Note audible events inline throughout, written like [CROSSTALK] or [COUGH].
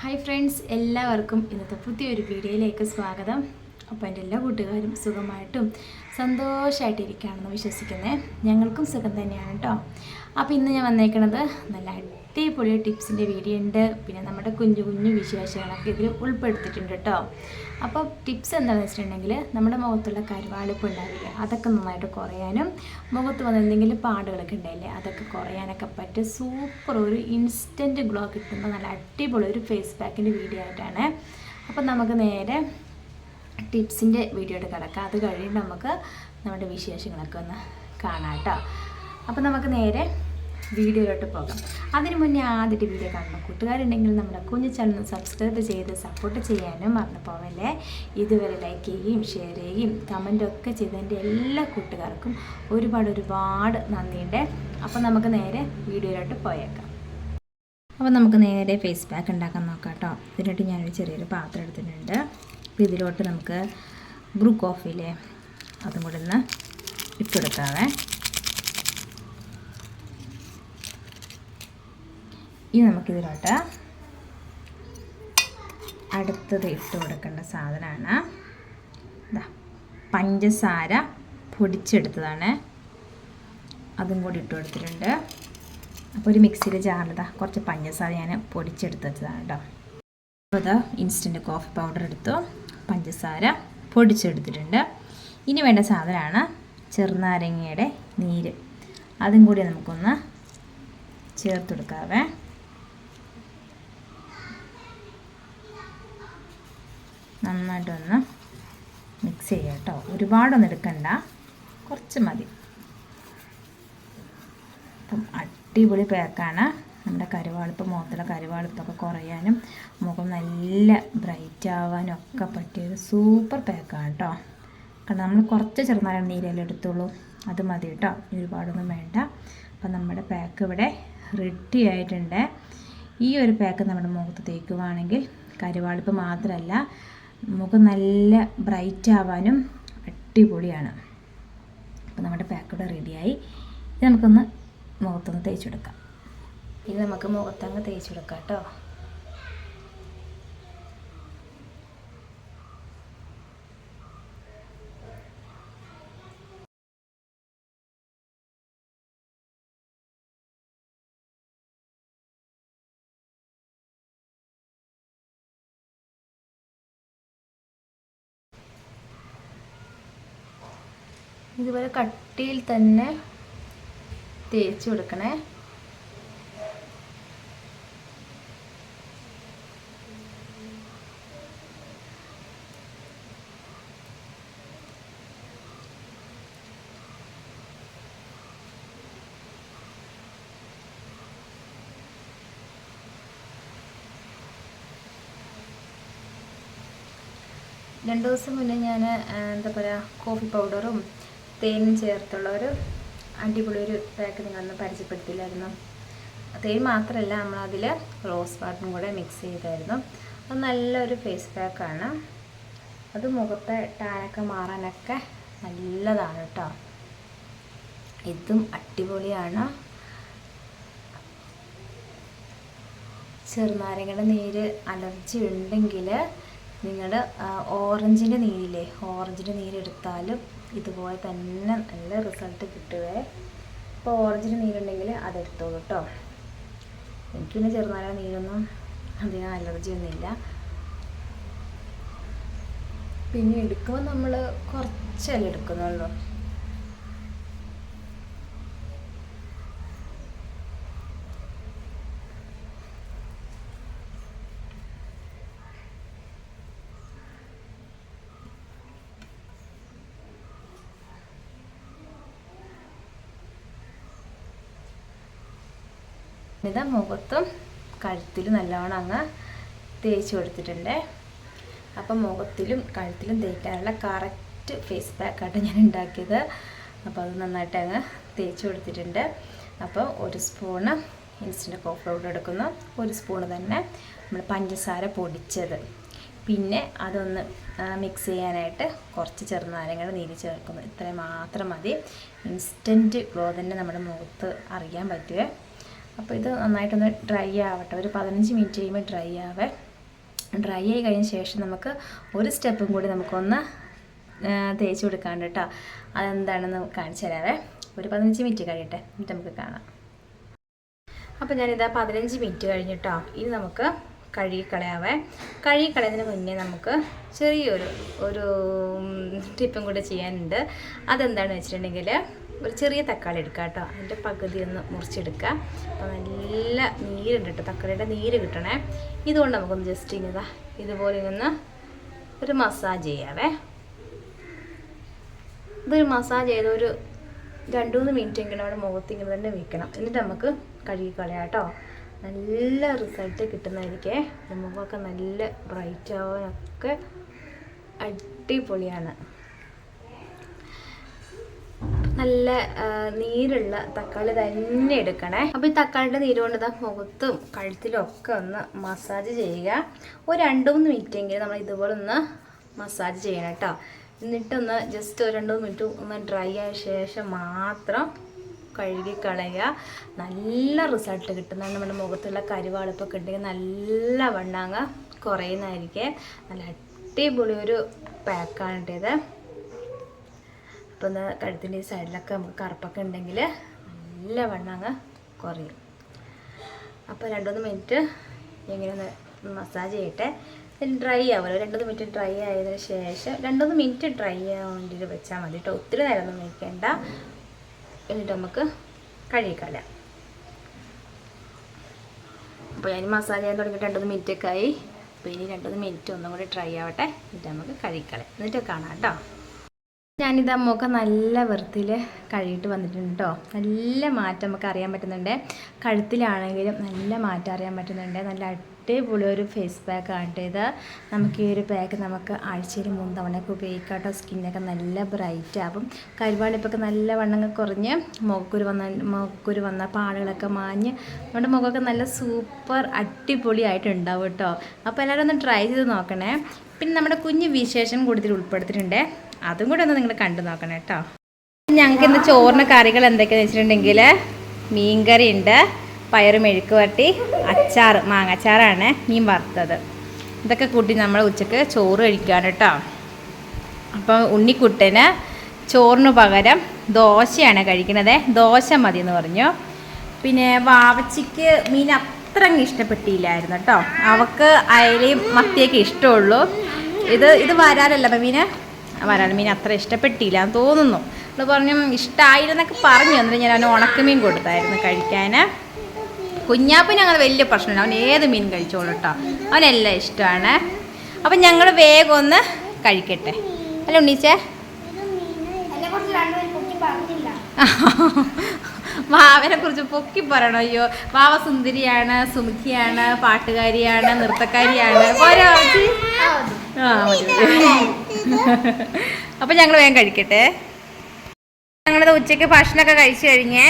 Hi friends എല്ലാവർക്കും ഇന്നത്തെ പുതിയൊരു വീഡിയോയിലേക്ക് സ്വാഗതം. അപ്പോൾ എന്റെ എല്ലാ കൂട്ടുകാരും സുഖമായിട്ടും സന്തോഷമായിട്ടിരിക്കുകയാണെന്ന് വിശ്വസിക്കുന്നത് ഞങ്ങൾക്കും സുഖം തന്നെയാണ് കേട്ടോ അപ്പോൾ ഇന്ന് ഞാൻ വന്നേക്കുന്നത് നല്ല അടിപൊളി ടിപ്സിന്റെ വീഡിയോ ഉണ്ട്. പിന്നെ നമ്മുടെ കുഞ്ഞു കുഞ്ഞു വിശേഷങ്ങളൊക്കെ ഇതിൽ ഉൾപ്പെടുത്തിയിട്ടുണ്ട് കേട്ടോ അപ്പോൾ ടിപ്സ് എന്താണെന്ന് വെച്ചിട്ടുണ്ടെങ്കിൽ നമ്മുടെ മുഖത്തുള്ള കരുവാളിപ്പ് ഉണ്ടാവില്ലേ അതൊക്കെ നന്നായിട്ട് കുറയാനും മുഖത്ത് വന്ന എന്തെങ്കിലും പാടുകളൊക്കെ ഉണ്ടായില്ലേ അതൊക്കെ കുറയാനൊക്കെ പറ്റും സൂപ്പർ ഒരു ഇൻസ്റ്റന്റ് ഗ്ലോ കിട്ടുന്ന നല്ല അടിപൊളി ഒരു ഫേസ് പാക്കിന്റെ വീഡിയോ ആയിട്ടാണ്. അപ്പോൾ നമുക്ക് നേരെ ടിപ്സിന്റെ വീഡിയോയുടെ കിടക്കാം. അത് കഴിഞ്ഞ് നമുക്ക് നമ്മുടെ വിശേഷങ്ങളൊക്കെ ഒന്ന് കാണാം കേട്ടോ. അപ്പോൾ നമുക്ക് നേരെ വീഡിയോയിലോട്ട് പോകാം. അതിന് മുന്നേ ആദ്യത്തെ വീഡിയോ കാണണം കൂട്ടുകാരുണ്ടെങ്കിൽ നമ്മുടെ കുഞ്ഞു ചാനൽ സബ്സ്ക്രൈബ് ചെയ്ത് സപ്പോർട്ട് ചെയ്യാനും മറന്നു പോവല്ലേ. ഇതുവരെ ലൈക്ക് ചെയ്യുകയും ഷെയർ ചെയ്യുകയും കമന്റൊക്കെ ചെയ്തതിന്റെ എല്ലാ കൂട്ടുകാർക്കും ഒരുപാട് ഒരുപാട് നന്ദിയുണ്ട്. അപ്പോൾ നമുക്ക് നേരെ വീഡിയോയിലോട്ട് പോയേക്കാം. അപ്പോൾ നമുക്ക് നേരെ ഫേസ് പാക്ക് ഉണ്ടാക്കാൻ നോക്കാം കേട്ടോ. ഇതിനായിട്ട് ഞാനൊരു ചെറിയൊരു പാത്രം എടുത്തിട്ടുണ്ട്. അപ്പോൾ ഇതിലോട്ട് നമുക്ക് ബ്രൂ കോഫിയിലെ അതും കൂടെ ഒന്ന് ഇട്ടെടുക്കാവേ ഇനി നമുക്കിതിലോട്ട് അടുത്തത് ഇട്ട് കൊടുക്കേണ്ട സാധനമാണ്. ഇതാ പഞ്ചസാര പൊടിച്ചെടുത്തതാണ്. അതും കൂടി ഇട്ട് കൊടുത്തിട്ടുണ്ട്. അപ്പോൾ ഒരു മിക്സിയിൽ ജാറിലിതാ കുറച്ച് പഞ്ചസാര ഞാൻ പൊടിച്ചെടുത്ത് വെച്ചതാണ് കേട്ടോ അപ്പോൾ ഇതാ ഇൻസ്റ്റന്റ് കോഫി പൗഡർ എടുത്തു പഞ്ചസാര പൊടിച്ചെടുത്തിട്ടുണ്ട്. ഇനി വേണ്ട സാധനമാണ് ചെറുനാരങ്ങയുടെ നീര്. അതും കൂടി നമുക്കൊന്ന് ചേർത്ത് കൊടുക്കാവേ. നന്നായിട്ടൊന്ന് മിക്സ് ചെയ്യുക കേട്ടോ. ഒരുപാടൊന്നും എടുക്കണ്ട. കുറച്ച് മതി. അപ്പം അടിപൊളി പാക്കാണ് നമ്മുടെ കരുവാളിപ്പ് മുഖത്തുള്ള കരുവാളിപ്പൊക്കെ കുറയാനും മുഖം നല്ല ബ്രൈറ്റ് ആവാനും ഒക്കെ പറ്റിയൊരു സൂപ്പർ പാക്കാണ് കേട്ടോ. കാരണം നമ്മൾ കുറച്ച് ചെറുനാരങ്ങ നീരെല്ലാം എടുത്തുള്ളൂ. അത് മതി കേട്ടോ. ഒരുപാടൊന്നും വേണ്ട. അപ്പം നമ്മുടെ പാക്ക് ഇവിടെ റെഡി ആയിട്ടുണ്ട്. ഈ ഒരു പാക്ക് നമ്മുടെ മുഖത്ത് തേക്കുവാണെങ്കിൽ കരുവാളിപ്പ് മാത്രമല്ല മുഖം നല്ല ബ്രൈറ്റ് ആവാനും അടിപൊളിയാണ്. അപ്പോൾ നമ്മുടെ പാക്ക് റെഡിയായി ഇത് നമുക്കൊന്ന് മുഖത്തൊന്ന് തേച്ചെടുക്കാം ഇത് നമുക്ക് മുഖത്തങ്ങ് തേച്ചെടുക്കാം കേട്ടോ. ഇതുപോലെ കട്ടിയിൽ തന്നെ തേച്ച് കൊടുക്കണേ. രണ്ടു ദിവസം മുന്നേ ഞാൻ എന്താ പറയുക കോഫി പൗഡറും തേനും ചേർത്തുള്ള ഒരു അടിപൊളി ഒരു പാക്ക് നിങ്ങളൊന്ന് പരിചയപ്പെടുത്തില്ലായിരുന്നു. തേൻ മാത്രമല്ല നമ്മളതിൽ റോസ് വാട്ടറും കൂടെ മിക്സ് ചെയ്തായിരുന്നു. അത് നല്ലൊരു ഫേസ് പാക്കാണ് അത് മുഖത്തെ ടാനൊക്കെ മാറാനൊക്കെ നല്ലതാണ് കേട്ടോ ഇതും അടിപൊളിയാണ്. ചെറുനാരങ്ങയുടെ നീര് അലർജി ഉണ്ടെങ്കിൽ നിങ്ങൾ ഓറഞ്ചിന്റെ നീരില്ലേ ഓറഞ്ചിന്റെ നീരെടുത്താലും ഇതുപോലെ തന്നെ നല്ല റിസൾട്ട് കിട്ടുവേ. ഇപ്പോൾ ഓറഞ്ചിന് നീരുണ്ടെങ്കിൽ അതെടുത്തോളൂ കേട്ടോ എനിക്ക് പിന്നെ ചെറുനാരങ്ങ നീരൊന്നും അധികം അലർജി ഒന്നുമില്ല പിന്നെ എടുക്കുമ്പോൾ നമ്മൾ കുറച്ചല്ലേ എടുക്കുന്നുള്ളൂ. ഇത് മുഖത്തും കഴുത്തിലും നല്ലവണ്ണം അങ്ങ് തേച്ച് കൊടുത്തിട്ടുണ്ട്. അപ്പം മുഖത്തിലും കഴുത്തിലും തേക്കാനുള്ള കറക്റ്റ് ഫേസ് പാക്കായിട്ട് ഞാൻ ഉണ്ടാക്കിയത്. അപ്പോൾ അത് നന്നായിട്ട് അങ്ങ് തേച്ച് കൊടുത്തിട്ടുണ്ട്. അപ്പോൾ ഒരു സ്പൂണ് ഇൻസ്റ്റന്റ് കോഫി പൗഡർ എടുക്കുന്നു. ഒരു സ്പൂണ് തന്നെ നമ്മൾ പഞ്ചസാര പൊടിച്ചത്. പിന്നെ അതൊന്ന് മിക്സ് ചെയ്യാനായിട്ട് കുറച്ച് ചെറുനാരങ്ങയുടെ നീര് ചേർക്കുന്നു. ഇത്രയും മാത്രം മതി. ഇൻസ്റ്റന്റ് ഗ്ലോ തന്നെ നമ്മുടെ മുഖത്ത് അറിയാൻ പറ്റുമേ അപ്പോൾ ഇത് നന്നായിട്ടൊന്ന് ഡ്രൈ ആവട്ടെ. ഒരു പതിനഞ്ച് മിനിറ്റ് കഴിയുമ്പോൾ ഡ്രൈ ആവേ. ഡ്രൈ ആയി കഴിഞ്ഞ ശേഷം നമുക്ക് ഒരു സ്റ്റെപ്പും കൂടി നമുക്കൊന്ന് തേച്ച് കൊടുക്കാണ്ട് കേട്ടോ അതെന്താണെന്ന് കാണിച്ചു തരാവേ. ഒരു പതിനഞ്ച് മിനിറ്റ് കഴിയട്ടെ. എന്നിട്ട് നമുക്ക് കാണാം. അപ്പോൾ ഞാനിതാ പതിനഞ്ച് മിനിറ്റ് കഴിഞ്ഞിട്ടോ ഇനി നമുക്ക് കഴുകിക്കളയാവേ. കഴുകിക്കളയുന്നതിന് മുന്നേ നമുക്ക് ചെറിയൊരു ഒരു ടിപ്പും കൂടെ ചെയ്യാനുണ്ട്. അതെന്താണെന്ന് വെച്ചിട്ടുണ്ടെങ്കിൽ ഒരു ചെറിയ തക്കാളി എടുക്കുക കേട്ടോ. അതിന്റെ പകുതി ഒന്ന് മുറിച്ചെടുക്കുക അപ്പോൾ നല്ല നീരുണ്ട് കേട്ടോ. തക്കാളിയുടെ നീര് കിട്ടണേ. ഇതുകൊണ്ട് നമുക്കൊന്ന് ജസ്റ്റ് ഇങ്ങനെ ഇതുപോലെ ഒന്ന് ഒരു മസാജ് ചെയ്യാവേ. ഇതൊരു മസാജ് ചെയ്ത് ഒരു രണ്ട് മൂന്ന് മിനിറ്റ് എങ്കിലും അവിടെ മുഖത്ത് ഇങ്ങനെ തന്നെ വെക്കണം. എന്നിട്ട് നമുക്ക് കഴുകി കളയാം കേട്ടോ. നല്ല റിസൾട്ട് കിട്ടുന്നതായിരിക്കേ. മുഖമൊക്കെ നല്ല ബ്രൈറ്റ് ആവാനൊക്കെ അടിപൊളിയാണ്. നല്ല നീരുള്ള തക്കാളി തന്നെ എടുക്കണേ. അപ്പോൾ ഈ തക്കാളിയുടെ നീര് കൊണ്ട് ഇതാ മുഖത്തും കഴുത്തിലും ഒക്കെ ഒന്ന് മസാജ് ചെയ്യുക. ഒരു രണ്ട് മൂന്ന് മിനിറ്റ് എങ്കിലും നമ്മൾ ഇതുപോലെ ഒന്ന് മസാജ് ചെയ്യണം കേട്ടോ. എന്നിട്ടൊന്ന് ജസ്റ്റ് ഒരു രണ്ട് മൂന്ന് മിനിറ്റ് ഒന്ന് ഡ്രൈ ആയ ശേഷം മാത്രം കഴുകി കളയുക. നല്ല റിസൾട്ട് കിട്ടുന്നതാണ് നമ്മുടെ മുഖത്തുള്ള കരുവാളിപ്പൊക്കെ ഉണ്ടെങ്കിൽ നല്ല വണ്ണാങ്ങ കുറയുന്നതായിരിക്കും. നല്ല അടിപൊളി ഒരു പാക്കാണ് ഇത്. അപ്പോൾ ഒന്ന് കഴുത്തിന്റെ സൈഡിലൊക്കെ നമുക്ക് കറുപ്പൊക്കെ ഉണ്ടെങ്കിൽ നല്ല വണ്ണം അങ്ങ് കുറയും. അപ്പോൾ രണ്ടുമൂന്ന് മിനിറ്റ് ഇങ്ങനെ ഒന്ന് മസാജ് ചെയ്യട്ടെ. ഡ്രൈ ആവുമല്ലോ. രണ്ടു മിനിറ്റ് ഡ്രൈ ആയതിനു ശേഷം രണ്ടുമൂന്ന് മിനിറ്റ് ഡ്രൈ ആവാൻ വേണ്ടിയിട്ട് വെച്ചാൽ മതി കേട്ടോ. ഒത്തിരി നേരമൊന്നും വയ്ക്കേണ്ട എന്നിട്ട് നമുക്ക് കഴുകിക്കളയാം അപ്പോൾ ഞാൻ മസാജ് ചെയ്യാൻ തുടങ്ങിയിട്ട് രണ്ടൊന്ന് മിനിറ്റൊക്കെ ആയി. അപ്പോൾ ഇനി രണ്ടൊന്ന് മിനിറ്റ് ഒന്നും കൂടി ട്രൈ ആവട്ടെ. എന്നിട്ട് നമുക്ക് കഴുകിക്കളയാം എന്നിട്ട് കാണാം കേട്ടോ. ഞാനിതാ മുഖം നല്ല വൃത്തിയിൽ കഴുകിയിട്ട് വന്നിട്ടുണ്ട് കേട്ടോ നല്ല മാറ്റം നമുക്ക് അറിയാൻ പറ്റുന്നുണ്ട്. കഴുത്തിലാണെങ്കിലും നല്ല മാറ്റം അറിയാൻ പറ്റുന്നുണ്ട്. നല്ല അടിപൊളി ഒരു ഫേസ് പാക്ക് ആണ് ഇത്. നമുക്ക് ഈ ഒരു പാക്ക് നമുക്ക് ആഴ്ചയിൽ മൂന്ന് തവണയൊക്കെ ഉപയോഗിക്കാം കേട്ടോ സ്കിന്നൊക്കെ നല്ല ബ്രൈറ്റ് ആവും. കരുവാളിപ്പൊക്കെ നല്ല വണ്ണങ്ങൾ കുറഞ്ഞ് മുഖക്കുരു വന്ന മുഖക്കുരു വന്ന പാടുകളൊക്കെ മാഞ്ഞ് നമ്മുടെ മുഖമൊക്കെ നല്ല സൂപ്പർ അടിപൊളിയായിട്ടുണ്ടാവും കേട്ടോ അപ്പോൾ എല്ലാവരും ഒന്ന് ട്രൈ ചെയ്ത് നോക്കണേ. പിന്നെ നമ്മുടെ കുഞ്ഞ് വിശേഷം കൂടുതൽ ഉൾപ്പെടുത്തിയിട്ടുണ്ട്. അതും കൂടെ ഒന്ന് നിങ്ങൾ കണ്ടു നോക്കണം കേട്ടോ. ഞങ്ങൾക്ക് ഇന്ന് ചോറിന് കറികൾ എന്തൊക്കെയാണെന്ന് വെച്ചിട്ടുണ്ടെങ്കിൽ മീൻകറി ഉണ്ട് പയറും മെഴുക്ക് വരട്ടി അച്ചാർ മാങ്ങാച്ചാറാണ് മീൻ വറുത്തത്. ഇതൊക്കെ കൂട്ടി നമ്മൾ ഉച്ചയ്ക്ക് ചോറ് കഴിക്കുകയാണ് കേട്ടോ. അപ്പോൾ ഉണ്ണിക്കുട്ടന് ചോറിന് പകരം ദോശയാണ് കഴിക്കണത്. ദോശ മതി എന്ന് പറഞ്ഞു. പിന്നെ വാവച്ചിക്ക് മീൻ അത്ര ഇഷ്ടപ്പെട്ടില്ലായിരുന്നു കേട്ടോ. അവക്ക് അയലയും മത്തിയൊക്കെ ഇഷ്ടമുള്ളൂ. ഇത് ഇത് വരാലല്ല അപ്പം മീന്? വരാൽ മീൻ അത്ര ഇഷ്ടപ്പെട്ടില്ല എന്ന് തോന്നുന്നു. അവൾ പറഞ്ഞു ഇഷ്ടമായിരുന്നൊക്കെ പറഞ്ഞു. എന്നിട്ട് ഞാൻ അവന് ഉണക്കമീൻ കൊടുത്തായിരുന്നു കഴിക്കാൻ കുഞ്ഞാപ്പിന് ഞങ്ങൾ വലിയ പ്രശ്നമില്ല. അവൻ ഏത് മീൻ കഴിച്ചോളൂ കേട്ടോ അവനെല്ലാം ഇഷ്ടമാണ്. അപ്പം ഞങ്ങൾ വേഗം ഒന്ന് കഴിക്കട്ടെ. അല്ല ഉണ്ണീച്ചേ? വാവനെ [LAUGHS] കുറിച്ച് പൊക്കി പറയണോ? അയ്യോ വാവ സുന്ദരിയാണ് സുമുഖിയാണ് പാട്ടുകാരിയാണ് നൃത്തക്കാരിയാണ്. ഓരോ? അപ്പൊ ഞങ്ങൾ വേഗം കഴിക്കട്ടെ. ഞങ്ങളുടെ ഉച്ചയ്ക്ക് ഭക്ഷണമൊക്കെ കഴിച്ചു കഴിഞ്ഞേ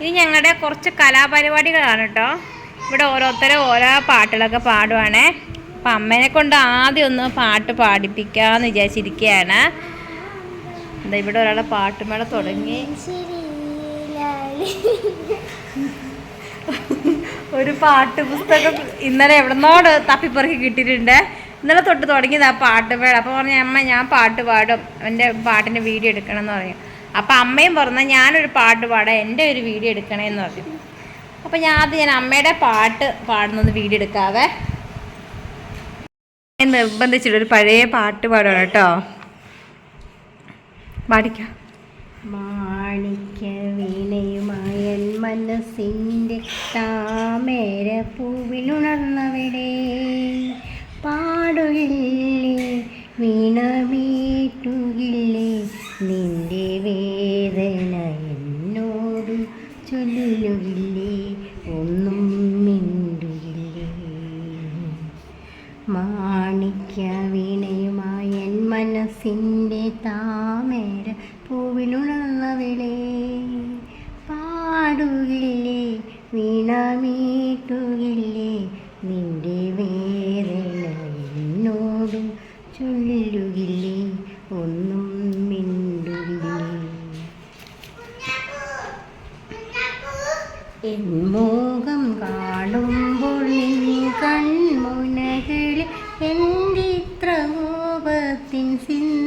ഇനി ഞങ്ങളുടെ കുറച്ച് കലാപരിപാടികളാണ് കേട്ടോ. ഇവിടെ ഓരോരുത്തരും ഓരോ പാട്ടുകളൊക്കെ പാടുവാണേ. അപ്പം അമ്മേനെ കൊണ്ട് ആദ്യം ഒന്ന് പാട്ട് പാടിപ്പിക്കാമെന്ന് വിചാരിച്ചിരിക്കുകയാണ് എന്താ ഇവിടെ ഒരാളെ പാട്ടുമേള തുടങ്ങി. ഒരു പാട്ട് പുസ്തകം ഇന്നലെ എവിടെന്നോട് തപ്പിപ്പറക്കി കിട്ടിയിട്ടുണ്ട്. ഇന്നലെ തൊട്ട് തുടങ്ങിയത് ആ പാട്ട് വേണം അപ്പോൾ പറഞ്ഞു അമ്മ ഞാൻ പാട്ട് പാടും. എന്റെ പാട്ടിന്റെ വീഡിയോ എടുക്കണം എന്ന് പറഞ്ഞു. അപ്പം അമ്മയും പറഞ്ഞു ഞാനൊരു പാട്ട് പാടാം. എന്റെ ഒരു വീഡിയോ എടുക്കണേ എന്ന് പറഞ്ഞു. അപ്പോൾ ഞാൻ അത് ഞാൻ അമ്മയുടെ പാട്ട് പാടുന്നത് വീഡിയോ എടുക്കാവേ. നിർബന്ധിച്ചിട്ടൊരു പഴയ പാട്ട് പാടണം കേട്ടോ. പാടിക്കാം. മാണിക്യ വീണയുമായ മനസ്സിന്റെ താമര പൂവിനുണർന്നവിടെ പാടുകില്ലേ? വീണമീട്ടുകില്ലേ നിന്റെ വേദന എന്നോട് ചൊല്ലുകില്ലേ? ഒന്നും മിണ്ടുകില്ലേ? മാണിക്യ വീണയുമായ മനസ്സിന്റെ താമര പൂവിലുണർന്നവിളേ പാടുകില്ലേ? വീണമീട്ടുകില്ലേ നിന്റെ എന്നോടും ചൊല്ലുകില്ലേ ഒന്നും മിണ്ടുകില്ലേ? എൻ മോഹം കാണുമ്പോൾ നിൻ കൺമുനകളിൽ എന്തിത്ര കോപത്തിൻ സിന്ധ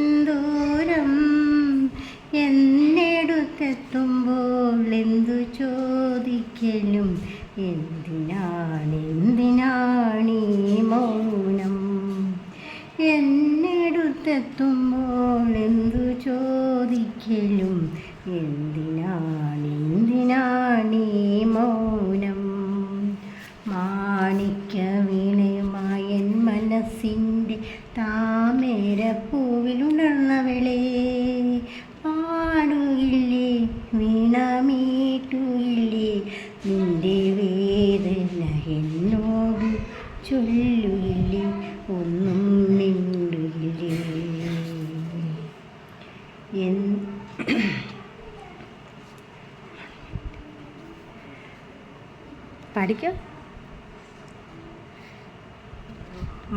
പഠിക്കോ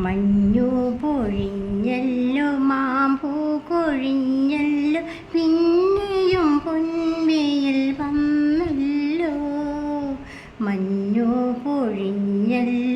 മഞ്ഞു പൊഴിഞ്ഞല്ലോ മാമ്പൂ കൊഴിഞ്ഞല്ലോ പിന്നെയും പൊൻവെയിൽ വന്നല്ലോ. മഞ്ഞു പൊഴിഞ്ഞല്ലോ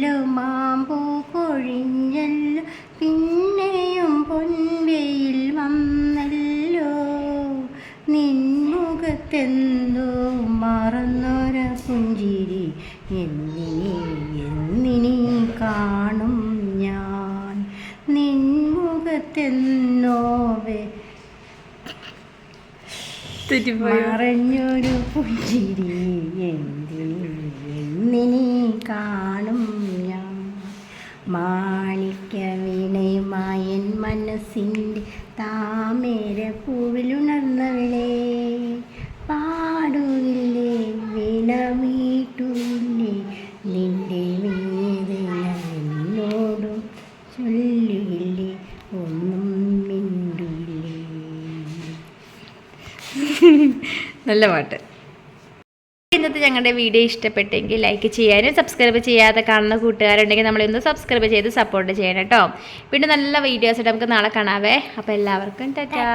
മറഞ്ഞൊരു പുഞ്ചിരി എന്തിനെ കാണും ഞാൻ. മാണിക്ക വീണയുമായൻ മനസ്സിന്റെ താമര പൂവിലുണർന്നവളെ നല്ല പാട്ട്. ഇന്നത്തെ ഞങ്ങളുടെ വീഡിയോ ഇഷ്ടപ്പെട്ടെങ്കിൽ ലൈക്ക് ചെയ്യാനും സബ്സ്ക്രൈബ് ചെയ്യാതെ കാണുന്ന കൂട്ടുകാരുണ്ടെങ്കിൽ നമ്മളൊന്ന് സബ്സ്ക്രൈബ് ചെയ്ത് സപ്പോർട്ട് ചെയ്യണം കേട്ടോ. പിന്നെ നല്ല വീഡിയോസ് ആയിട്ട് നമുക്ക് നാളെ കാണാവേ. അപ്പോൾ എല്ലാവർക്കും ടാറ്റാ